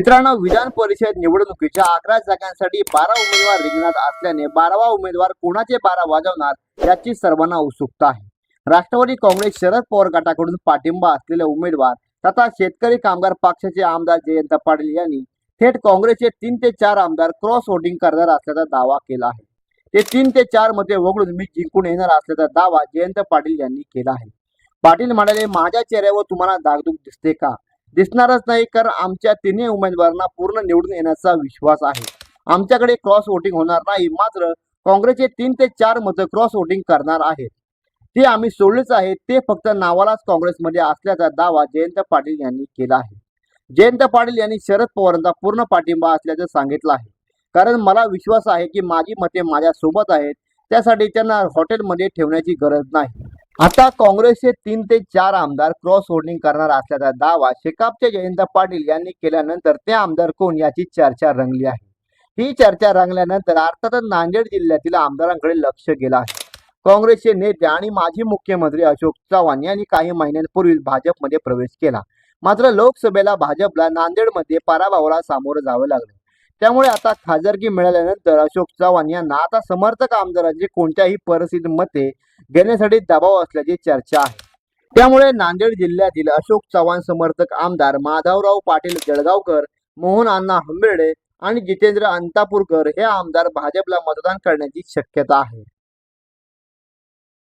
मित्रांनो विधान परिषद निवडणुकीच्या अकरा जागांसाठी बारा उमेदवार रिंगणात असल्याने बारावा उमेदवार कोणाचे बारा वाजवणार याची सर्वांना उत्सुकता आहे. राष्ट्रवादी काँग्रेस शरद पवार गटाकडून पाठिंबा असलेले उमेदवार तथा शेतकरी कामगार पक्षाचे आमदार जयंत पाटील यांनी थेट काँग्रेसचे तीन ते चार आमदार क्रॉस वोटिंग करणार असल्याचा दावा केला आहे. ते तीन ते चारमध्ये वगळून मी जिंकून येणार असल्याचा दावा जयंत पाटील यांनी केला आहे. पाटील म्हणाले माझ्या चेहऱ्यावर तुम्हाला दागदुग दिसते का? दिसणारच नाही कारण आमच्या तिन्ही उमेदवारांना पूर्ण निवडून येण्याचा विश्वास आहे. आमच्याकडे क्रॉस वोटिंग होणार नाही मात्र काँग्रेसचे तीन ते चार मतं क्रॉस वोटिंग करणार आहेत. ते आम्ही सोडलेच आहे ते फक्त नावालाच काँग्रेसमध्ये असल्याचा दावा जयंत पाटील यांनी केला आहे. जयंत पाटील यांनी शरद पवारांचा पूर्ण पाठिंबा असल्याचं सांगितलं आहे. कारण मला विश्वास आहे की माझी मते माझ्या सोबत आहेत त्यासाठी त्यांना हॉटेलमध्ये ठेवण्याची गरज नाही. आता काँग्रेसचे तीन ते चार आमदार क्रॉस होल्डिंग करणार असल्याचा दावा शेकापचे जयंत पाटील यांनी केल्यानंतर ते आमदार कोण याची चर्चा रंगली आहे? ही चर्चा रंगल्यानंतर अर्थातच नांदेड जिल्ह्यातील आमदारांकडे लक्ष गेलं आहे. काँग्रेसचे नेते आणि माजी मुख्यमंत्री अशोक चव्हाण यांनी काही महिन्यांपूर्वी भाजपमध्ये प्रवेश केला. मात्र लोकसभेला भाजपला नांदेडमध्ये पराभवाला सामोरं जावं लागलं. त्यामुळे आता खासदारकी मिळाल्यानंतर अशोक चव्हाण यांना आता समर्थक आमदारांची कोणत्याही परिस्थितीमध्ये मते घेण्यासाठी दबाव असल्याची चर्चा आहे. त्यामुळे नांदेड जिल्ह्यातील अशोक चव्हाण समर्थक आमदार माधवराव पाटील जळगावकर मोहन अण्णा हंबेर्डे आणि जितेंद्र अंतापूरकर हे आमदार भाजपला मतदान करण्याची शक्यता आहे.